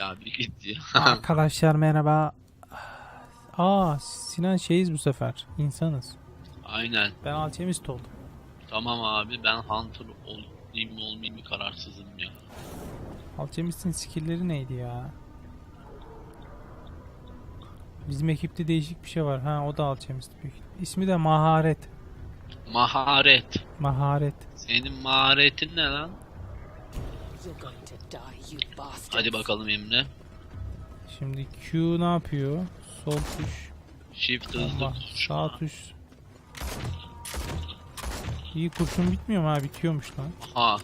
Ya bir git ya. Arkadaşlar merhaba. Aa Sinan şeyiz bu sefer. İnsanız. Aynen. Ben alchemist oldum. Tamam abi ben Hunter olayım mı olmayayım mı kararsızım ya. Alchemist'in skill'leri neydi ya? Bizim ekipte değişik bir şey var. Ha o da alchemist büyük. İsmi de Maharet. Maharet. Maharet. Senin maharetin ne lan? Hadi bakalım Emre. Şimdi Q ne yapıyor? Sol tuş. Shift hızlı. Sağ tuş. İyi kurşun bitmiyor mu ha? Bitiyormuş lan. Ha.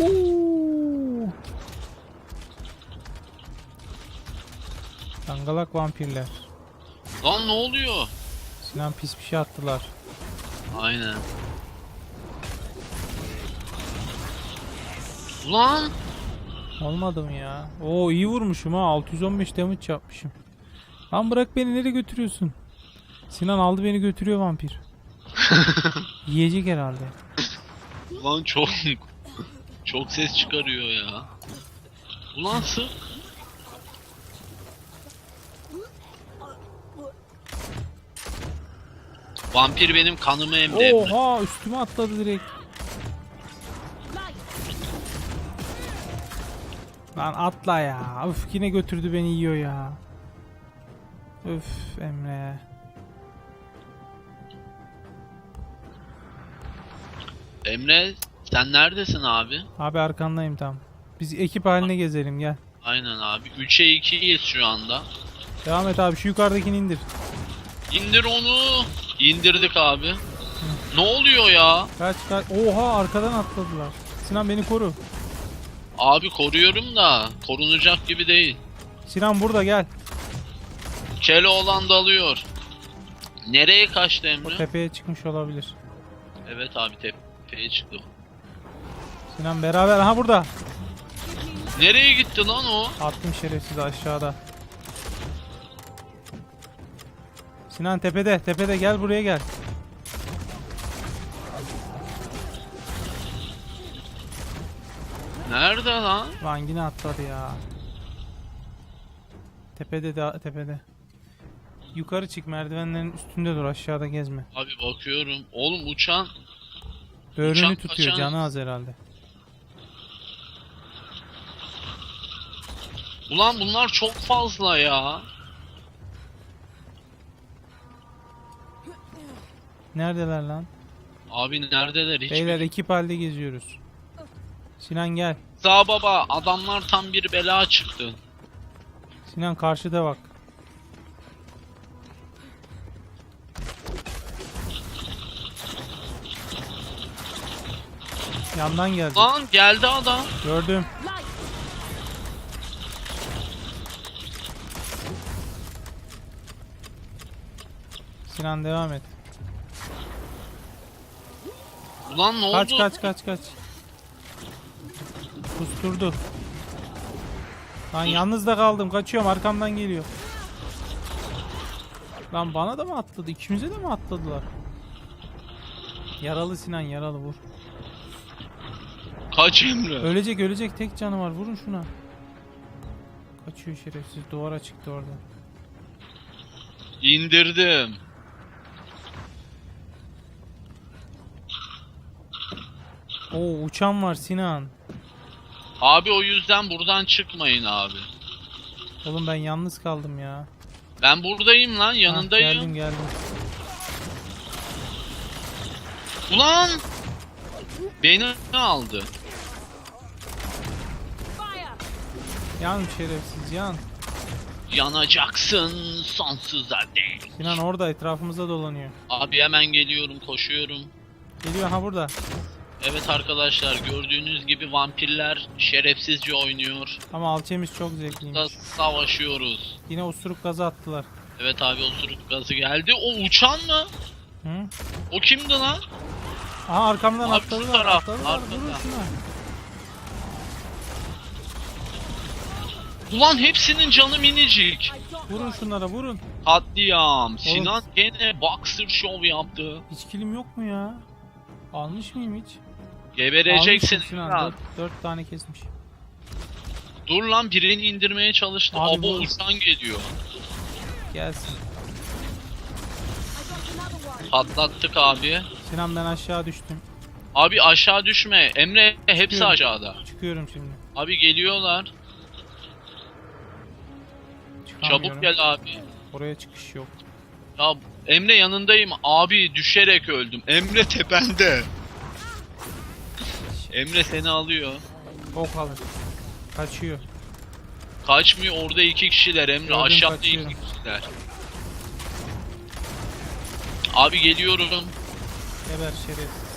Oo. Dangalak vampirler. Lan ne oluyor? Sinan pis bir şey attılar. Aynen. Ulan! Olmadı mı ya? Oo iyi vurmuşum ha. 615 damage yapmışım. Lan bırak beni nereye götürüyorsun? Sinan aldı beni götürüyor vampir. Yiyecek herhalde. Ulan çok çok ses çıkarıyor ya. Ulan sık. Vampir benim kanımı emdi. Oha üstüme atladı direkt. Lan atla ya. Üf yine götürdü beni yiyor ya. Üf Emre. Emre sen neredesin abi? Abi arkandayım tam. Biz ekip haline gezelim gel. Aynen abi. 3'e 2'yiz şu anda. Devam et abi şu yukarıdakini indir. İndir onu. İndirdik abi. Ne oluyor ya? Kaç kaç. Oha arkadan atladılar. Sinan beni koru. Abi koruyorum da korunacak gibi değil. Sinan burada gel. Keloğlan dalıyor. Nereye kaçtı O Emre? tepeye çıkmış olabilir. Evet abi tepeye çıktı. Sinan beraber aha burada. Nereye gitti lan o? Attım şerefsiz aşağıda. Sinan tepede tepede gel buraya gel. Nerede lan? Lan yine atladı ya. Tepede de tepede. Yukarı çık merdivenlerin üstünde dur aşağıda gezme. Abi bakıyorum. Oğlum uçan. Böğrünü Uçan tutuyor kaçan- canı az herhalde. Ulan bunlar çok fazla ya. Neredeler lan? Abi neredeler hiç Beyler ekip halde geziyoruz. Sinan gel. Sağ baba adamlar tam bir bela çıktı. Sinan karşıda bak. Yandan geldi. Lan geldi adam. Gördüm. Sinan devam et. Ulan ne oldu? Kaç kaç kaç kaç. Kusturdu. Lan yalnız da kaldım. Kaçıyorum arkamdan geliyor. Lan bana da mı atladı? İkimize de mi atladılar? Yaralı Sinan yaralı vur. Kaç Emre? Ölecek ölecek tek canı var vurun şuna. Kaçıyor şerefsiz duvara çıktı orada. İndirdim. Oo uçan var Sinan. Abi o yüzden buradan çıkmayın abi. Oğlum ben yalnız kaldım ya. Ben buradayım lan yanındayım. geldim geldim. Ulan! Beni aldı. Yan şerefsiz yan. Yanacaksın sonsuza dek. Sinan orada etrafımızda dolanıyor. Abi hemen geliyorum koşuyorum. Geliyor ha burada. Evet arkadaşlar gördüğünüz gibi vampirler şerefsizce oynuyor. Ama alçemiz çok Da zevkliymiş. savaşıyoruz. Yine osuruk gazı attılar. Evet abi osuruk gazı geldi. O uçan mı? Hı? O kimdi lan? Aha arkamdan Abi şu atladılar. taraf, atladılar. arkada. Vurun şuna. Ulan hepsinin canı minicik. Vurun şunlara vurun. Katliam. Sinan gene boxer show yaptı. Hiç kilim yok mu ya? Almış mıyım hiç? Gebereceksin Almışım Sinan. Dört, dört tane kesmiş. Dur lan birini indirmeye çalıştı. Abi Abo bu- uçtan geliyor. Gelsin. Patlattık abi. Sinan ben aşağı düştüm. Abi aşağı düşme. Emre hepsi Çıkıyorum. aşağıda. Çıkıyorum şimdi. Abi geliyorlar. Çıkamıyorum. Çabuk gel abi. Oraya çıkış yok. Ya Emre yanındayım. Abi düşerek öldüm. Emre tepende. Emre seni alıyor. Ok alır. Kaçıyor. Kaçmıyor orada iki kişiler Emre. Gördüm, Aşağıda kaçıyor. iki kişiler. Abi geliyorum. Geber şerefsiz.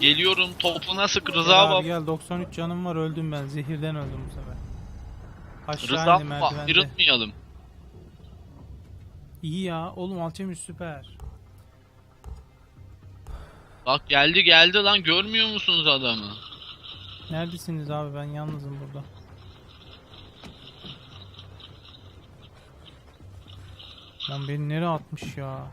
Geliyorum. Topuna sık Gel Rıza abi baba. gel 93 canım var öldüm ben. Zehirden öldüm bu sefer. Aşağı Rıza indim baba. merdivende. Yırtmayalım. İyi ya oğlum alçemiş süper. Bak geldi geldi lan görmüyor musunuz adamı? Neredesiniz abi ben yalnızım burada. Lan beni nereye atmış ya?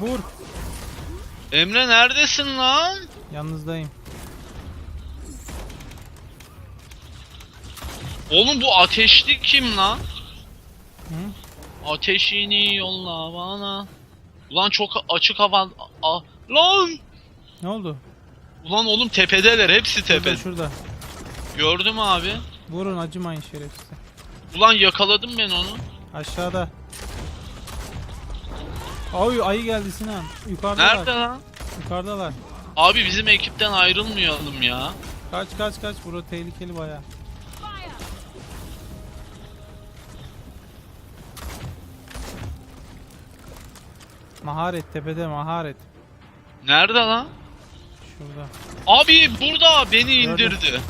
Vur. Emre neredesin lan? Yalnızdayım. Oğlum bu ateşli kim lan? Ateşini yolla bana. Ulan çok açık hava... A- lan! Ne oldu? Ulan oğlum tepedeler hepsi Şurada tepe. şurada. Gördüm abi. Vurun acımayın şerefsize. Ulan yakaladım ben onu. Aşağıda. Ay ayı geldi Sinan. Yukarıdalar. Nerede lan? Yukarıdalar. Abi bizim ekipten ayrılmayalım ya. Kaç kaç kaç. Bura tehlikeli baya. Maharet tepede maharet. Nerede lan? Şurada. Abi burada beni Gördüm. indirdi.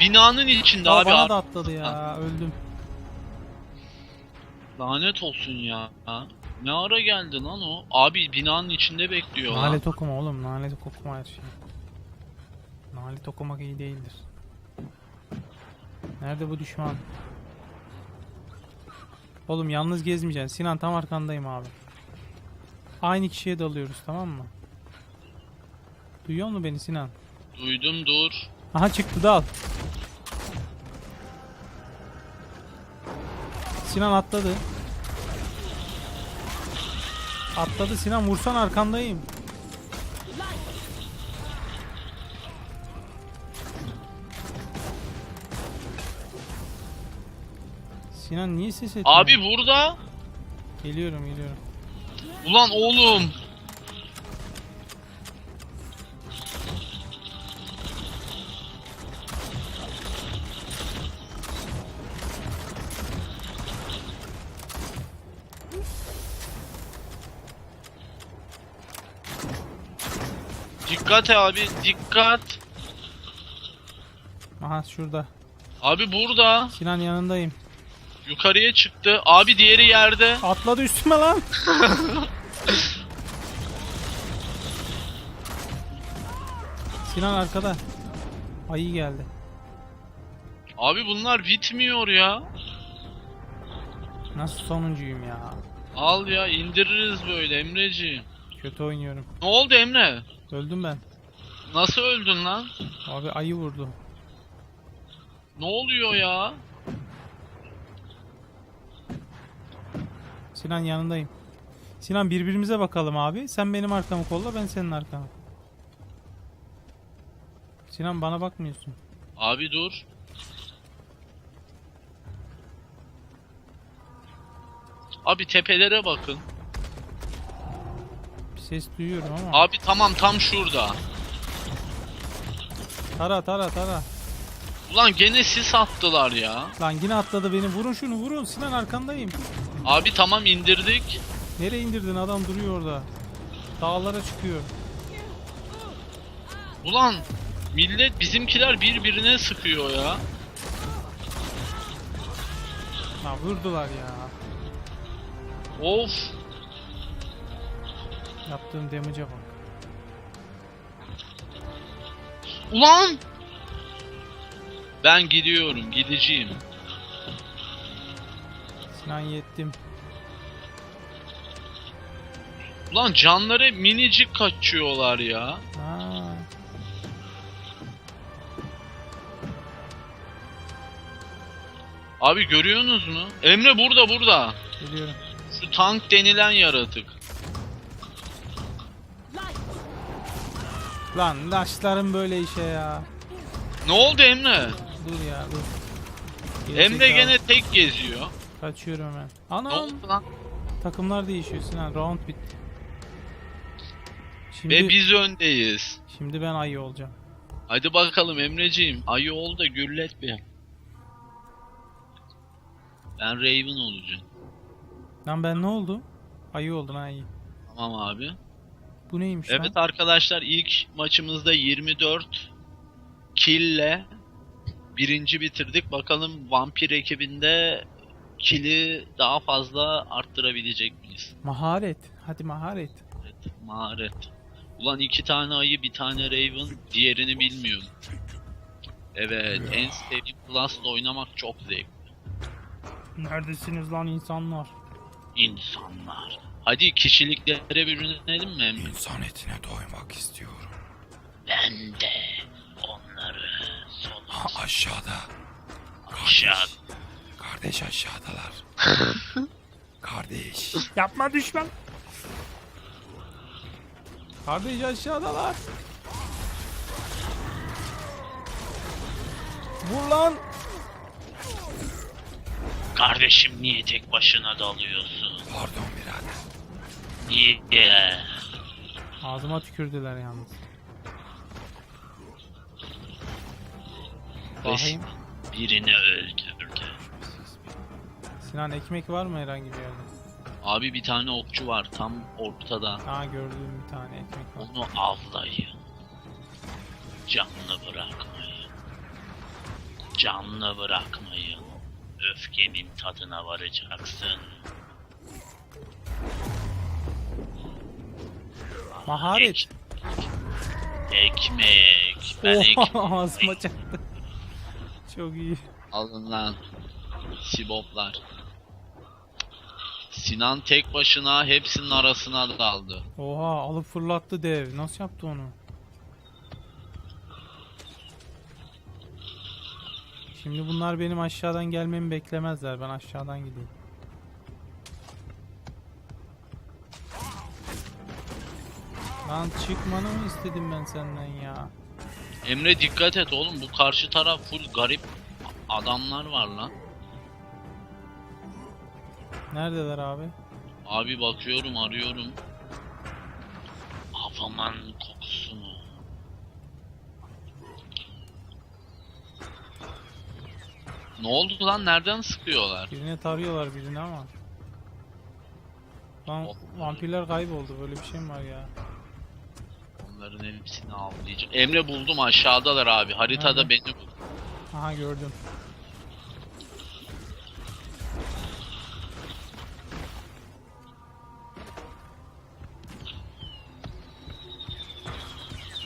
Binanın içinde Aa, abi. bana da atladı ya. Öldüm. Lanet olsun ya. Ne ara geldi lan o? Abi binanın içinde bekliyor. Nalet okuma oğlum. Nalet okuma her şey. Nalet okumak iyi değildir. Nerede bu düşman? Oğlum yalnız gezmeyeceksin. Sinan tam arkandayım abi. Aynı kişiye dalıyoruz tamam mı? Duyuyor musun beni Sinan? Duydum dur. Aha çıktı dal. Sinan atladı. Atladı Sinan vursan arkandayım. Sinan niye ses etmiyor? Abi burada. Geliyorum geliyorum. Ulan oğlum. Dikkat abi dikkat. Aha şurada. Abi burada. Sinan yanındayım. Yukarıya çıktı. Abi diğeri yerde. Atladı üstüme lan. Sinan arkada. Ayı geldi. Abi bunlar bitmiyor ya. Nasıl sonuncuyum ya? Al ya indiririz böyle Emreciğim. Kötü oynuyorum. Ne oldu Emre? Öldüm ben. Nasıl öldün lan? Abi ayı vurdu. Ne oluyor ya? Sinan yanındayım. Sinan birbirimize bakalım abi. Sen benim arkamı kolla ben senin arkanı. Sinan bana bakmıyorsun. Abi dur. Abi tepelere bakın. Bir ses duyuyorum ama. Abi tamam tam şurada. Tara tara tara. Ulan gene sis attılar ya. Lan yine atladı beni. Vurun şunu vurun. Sinan arkandayım. Abi tamam indirdik. Nereye indirdin? Adam duruyor orada. Dağlara çıkıyor. Ulan millet bizimkiler birbirine sıkıyor ya. Ha vurdular ya. Of. Yaptığım damage'a bak. Ulan. Ben gidiyorum gideceğim. Sinan yettim. Ulan canları minicik kaçıyorlar ya. Ha. Abi görüyorsunuz mu? Emre burada burada. Geliyorum. Şu tank denilen yaratık. Lan taşlarım böyle işe ya. Ne oldu Emre? Dur ya dur. Emre Gerizekalı. gene tek geziyor. Kaçıyorum hemen. Ne Anam. oldu lan? Takımlar değişiyor Sinan. Round bitti. Şimdi, Ve biz öndeyiz. şimdi ben ayı olacağım. Hadi bakalım Emreciğim. Ayı ol da gürlet bir. Ben Raven olacağım. Lan ben ne oldu? Ayı oldum ha iyi. Tamam abi. Bu neymiş Evet lan? arkadaşlar ilk maçımızda 24 kill'le birinci bitirdik. Bakalım vampir ekibinde kill'i daha fazla arttırabilecek miyiz? Maharet. Hadi maharet. Evet, maharet. Ulan iki tane ayı, bir tane Raven, diğerini bilmiyorum. Evet, en sevdiğim class'la oynamak çok zevkli. Neredesiniz lan insanlar? İnsanlar. Hadi kişiliklere bürünelim mi? İnsan etine doymak istiyorum. Ben de onları Ha soluk aşağıda. aşağı Kardeş aşağıdalar. Kardeş. Yapma düşman. Kardeş aşağıdalar. Vur lan. Kardeşim niye tek başına dalıyorsun? Pardon birader. Niye? Ağzıma tükürdüler yalnız. Bakayım. Birini öldürdü. Sinan ekmek var mı herhangi bir yerde? Abi bir tane okçu var tam ortada. Aa gördüm bir tane ekmek var. Onu avlayın. Canlı bırakmayın. Canlı bırakmayın. Öfkemin tadına varacaksın. Maharet. Ekmek. Ben Oha ekmek. ağzıma çaktı. Çok iyi. Alın lan. Siboplar. Sinan tek başına hepsinin arasına daldı. Oha alıp fırlattı dev. Nasıl yaptı onu? Şimdi bunlar benim aşağıdan gelmemi beklemezler. Ben aşağıdan gideyim. Lan çıkmanı mı istedim ben senden ya? Emre dikkat et oğlum bu karşı taraf full garip adamlar var lan. Neredeler abi? Abi bakıyorum arıyorum. Havaman kokusunu. Ne oldu lan? Nereden sıkıyorlar? Birine tarıyorlar birini ama. Lan vampirler kayboldu. Böyle bir şey mi var ya? Onların hepsini avlayacağım. Emre buldum aşağıdalar abi. Haritada Nerede? beni bul. Aha gördüm.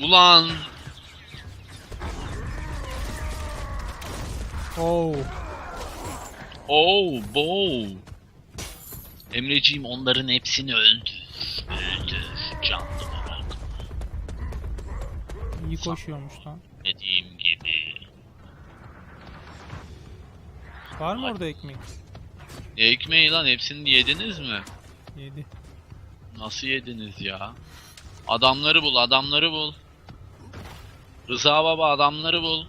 Ulan Oo. Oh, bow. Emreciğim onların hepsini öldür. Öldür. Canlı bırak. iyi koşuyormuş lan. Dediğim gibi. Var mı orada ekmek? Ne ekmeği lan hepsini yediniz mi? Yedi. Nasıl yediniz ya? Adamları bul, adamları bul. Rıza baba adamları bul.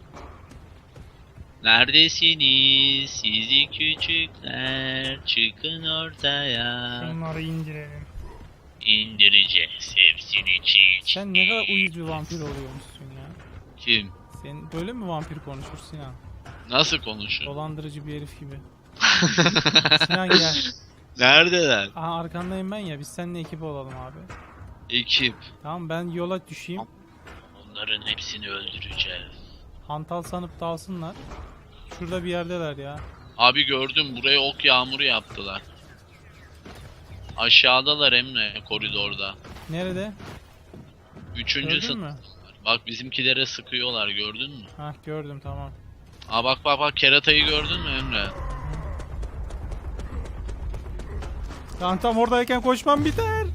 Neredesiniz sizi küçükler? Çıkın ortaya. Şunları indirelim. İndireceğiz hepsini çiğ çiğ. Sen ne kadar uyuz bir vampir oluyormuşsun ya. Kim? Sen böyle mi vampir konuşur Sinan? Nasıl konuşur? Dolandırıcı bir herif gibi. Sinan gel. Neredeler? Aha arkandayım ben ya biz seninle ekip olalım abi. Ekip. Tamam ben yola düşeyim. Onların hepsini öldüreceğiz. Hantal sanıp dalsınlar. Şurada bir yerdeler ya. Abi gördüm buraya ok yağmuru yaptılar. Aşağıdalar Emre koridorda. Nerede? Üçüncü Gördün sınıf. mü? Bak bizimkilere sıkıyorlar gördün mü? Hah gördüm tamam. Aa bak bak bak keratayı gördün mü Emre? Lan tam oradayken koşmam biter.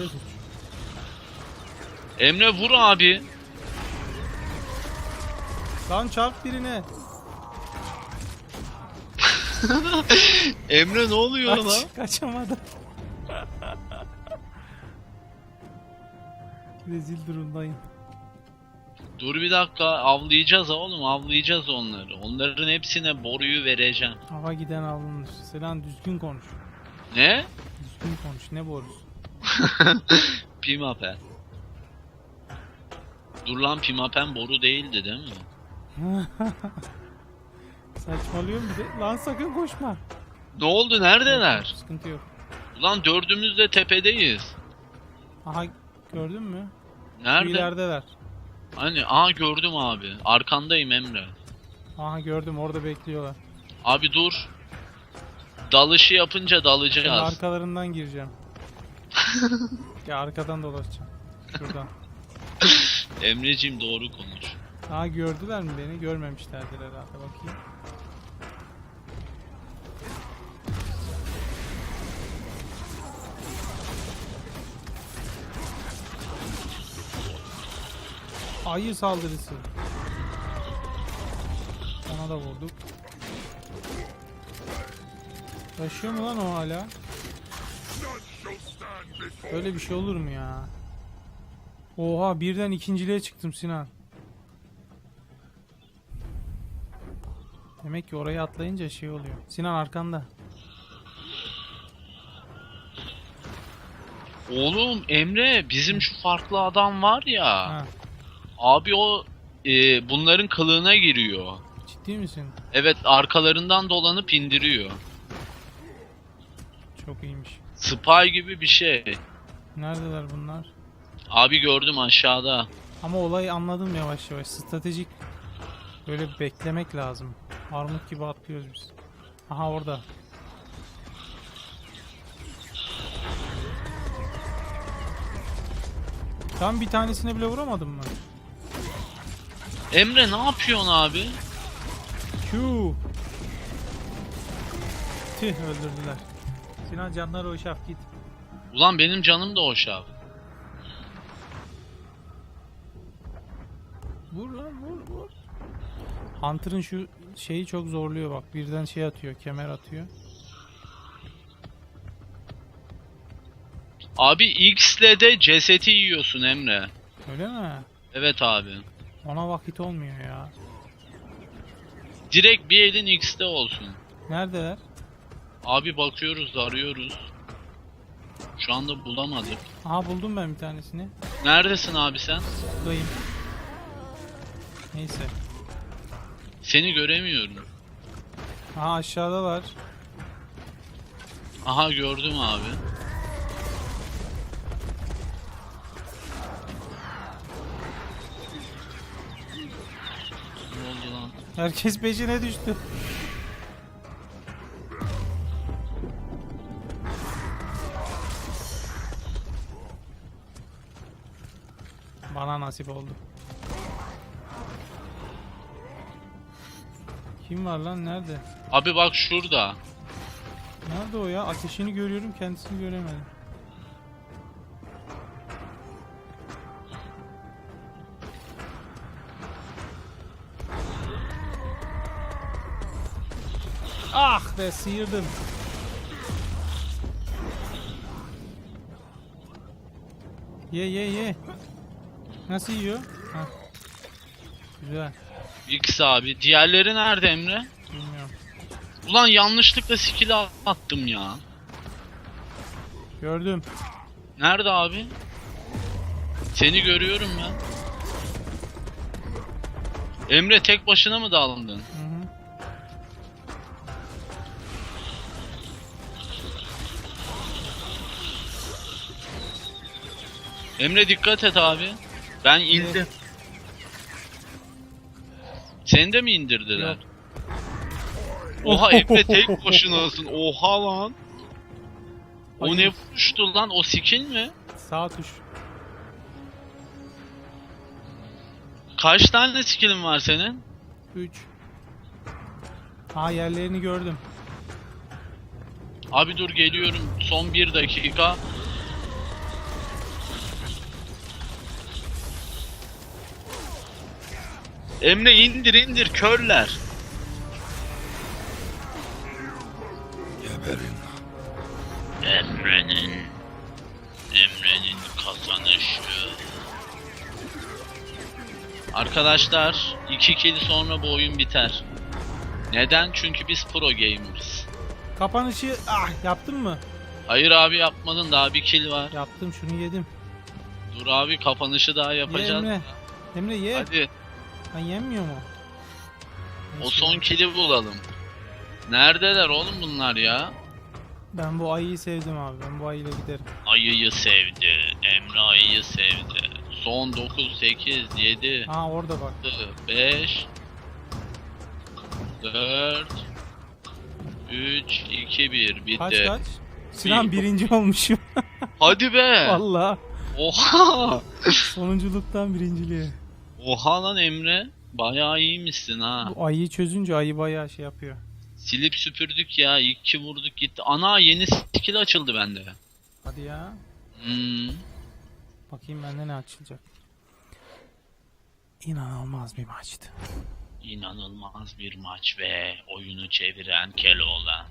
Bende suç. Emre vur abi. Lan çarp birine. Emre ne oluyor lan? Kaç, kaçamadım. Rezil durumdayım. Dur bir dakika avlayacağız oğlum avlayacağız onları. Onların hepsine boruyu vereceğim. Hava giden alınır. Selam düzgün konuş. Ne? Düzgün konuş. Ne borusu? Pimapen. Dur lan Pimapen boru değildi değil mi? Saçmalıyor bir de. Lan sakın koşma. Ne oldu neredeler? Sıkıntı yok. Ulan dördümüz de tepedeyiz. Aha gördün mü? Nerede? İlerideler. Hani aa gördüm abi. Arkandayım Emre. Aha gördüm orada bekliyorlar. Abi dur. Dalışı yapınca dalacağız. arkalarından gireceğim. Ya arkadan dolaşacağım. Şuradan. Emreciğim doğru konuş. Aha gördüler mi beni? Görmemişlerdir herhalde bakayım. Ayı saldırısı. Ona da vurduk. Yaşıyor mu lan o hala? Böyle bir şey olur mu ya? Oha birden ikinciliğe çıktım Sinan. Demek ki oraya atlayınca şey oluyor. Sinan arkanda. Oğlum Emre bizim şu farklı adam var ya. Ha, Abi o e, bunların kılığına giriyor. ciddi misin? Evet arkalarından dolanıp indiriyor. Çok iyiymiş. Spy gibi bir şey. Neredeler bunlar? Abi gördüm aşağıda. Ama olayı anladım yavaş yavaş. Stratejik böyle beklemek lazım. Armut gibi atlıyoruz biz. Aha orada. Tam bir tanesine bile vuramadım mı? Emre ne yapıyorsun abi? Q. Tüh öldürdüler. Sinan canlar o şaf git. Ulan benim canım da hoş abi. Vur lan vur vur. Hunter'ın şu şeyi çok zorluyor bak. Birden şey atıyor, kemer atıyor. Abi X'le de ceseti yiyorsun Emre. Öyle mi? Evet abi. Ona vakit olmuyor ya. Direkt bir elin X'te olsun. Neredeler? Abi bakıyoruz arıyoruz. Şu anda bulamadık. Aha buldum ben bir tanesini. Neredesin abi sen? Buradayım. Neyse. Seni göremiyorum. Aha aşağıda var. Aha gördüm abi. Ne oldu lan? Herkes peşine düştü. Nasip oldu. Kim var lan nerede? Abi bak şurada. Nerede o ya? Ateşini görüyorum kendisini göremedim. Ah be sıyırdım. Ye ye ye. Nasıl yiyor? Hah. Güzel. X abi. Diğerleri nerede Emre? Bilmiyorum. Ulan yanlışlıkla skill attım ya. Gördüm. Nerede abi? Seni görüyorum ben. Emre tek başına mı? Hı hı. Emre dikkat et abi. Ben indim. Seni de mi indirdiler? Yok. Oha Emre tek başınasın. Oha lan. O Ay. ne vuruştu lan? O skill mi? Sağ tuş. Kaç tane skill'in var senin? 3. Aa yerlerini gördüm. Abi dur geliyorum. Son bir dakika. Emre indir indir körler. Geberin lan. Emre'nin Emre'nin kazanışı. Arkadaşlar 2 kill sonra bu oyun biter. Neden? Çünkü biz pro gamers. Kapanışı ah yaptın mı? Hayır abi yapmadın daha bir kill var. Yaptım şunu yedim. Dur abi kapanışı daha yapacağız. Emre. Emre ye. Hadi Ben yenmiyor mu? o son kill'i bulalım. Neredeler oğlum bunlar ya? Ben bu ayıyı sevdim abi. Ben bu ayıyla giderim. Ayıyı sevdi. Emre ayıyı sevdi. Son 9, 8, 7, Aa orada bak. 5 4 3 2 1 bitti. Kaç kaç? Sinan Bir. birinci olmuşum. Hadi be. Valla. Oha. Sonunculuktan birinciliğe. Oha lan Emre. Bayağı iyiymişsin ha. Bu ayıyı çözünce ayı bayağı şey yapıyor. Silip süpürdük ya. İki vurduk gitti. Ana yeni skill açıldı bende. Hadi ya. Hmm. Bakayım bende ne açılacak. İnanılmaz bir maçtı. İnanılmaz bir maç ve oyunu çeviren Keloğlan.